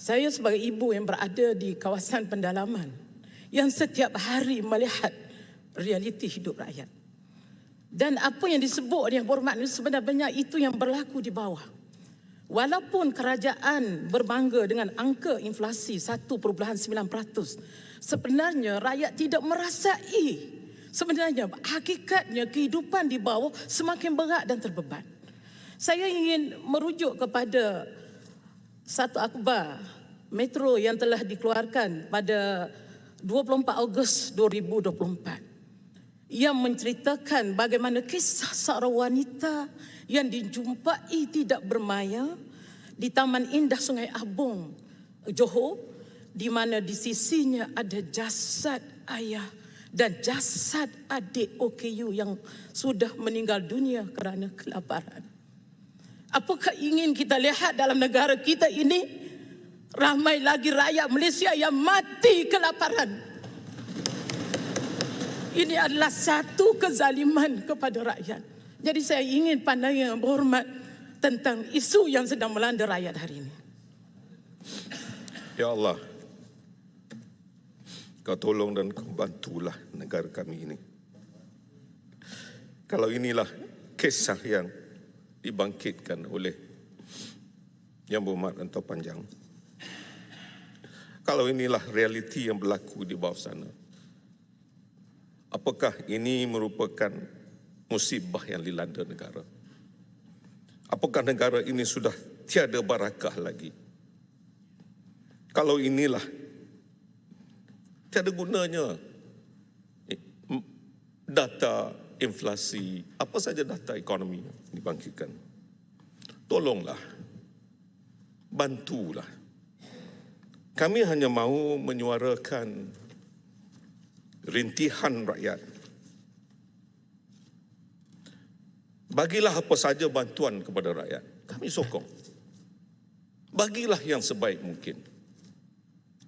Saya sebagai ibu yang berada di kawasan pendalaman yang setiap hari melihat realiti hidup rakyat. Dan apa yang disebut yang berhormat ini sebenarnya itu yang berlaku di bawah. Walaupun kerajaan berbangga dengan angka inflasi 1.9%, sebenarnya rakyat tidak merasai. Sebenarnya hakikatnya kehidupan di bawah semakin berat dan terbeban. Saya ingin merujuk kepada satu akhbar metro yang telah dikeluarkan pada 24 Ogos 2024 yang menceritakan bagaimana kisah seorang wanita yang dijumpai tidak bermaya di Taman Indah Sungai Abung, Johor, di mana di sisinya ada jasad ayah dan jasad adik OKU yang sudah meninggal dunia kerana kelaparan. Apakah ingin kita lihat dalam negara kita ini ramai lagi rakyat Malaysia yang mati kelaparan? Ini adalah satu kezaliman kepada rakyat. Jadi saya ingin pandangan yang berhormat tentang isu yang sedang melanda rakyat hari ini. Ya Allah, kau tolong dan kau bantulah negara kami ini. Kalau inilah kisah yang dibangkitkan oleh Yang Berhormat Antau Panjang. Kalau inilah realiti yang berlaku di bawah sana. Apakah ini merupakan musibah yang dilanda negara? Apakah negara ini sudah tiada barakah lagi? Kalau inilah tiada gunanya data inflasi, apa saja data ekonomi dibangkitkan. Tolonglah, bantulah. Kami hanya mahu menyuarakan rintihan rakyat. Bagilah apa saja bantuan kepada rakyat. Kami sokong. Bagilah yang sebaik mungkin.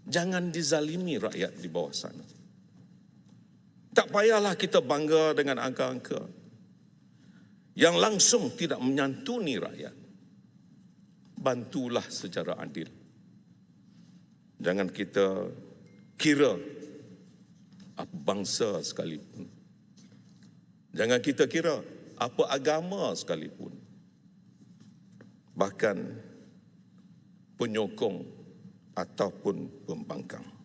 Jangan dizalimi rakyat di bawah sana. Tak payahlah kita bangga dengan angka-angka yang langsung tidak menyantuni rakyat. Bantulah secara adil. Jangan kita kira apa bangsa sekalipun. Jangan kita kira apa agama sekalipun. Bahkan penyokong ataupun pembangkang.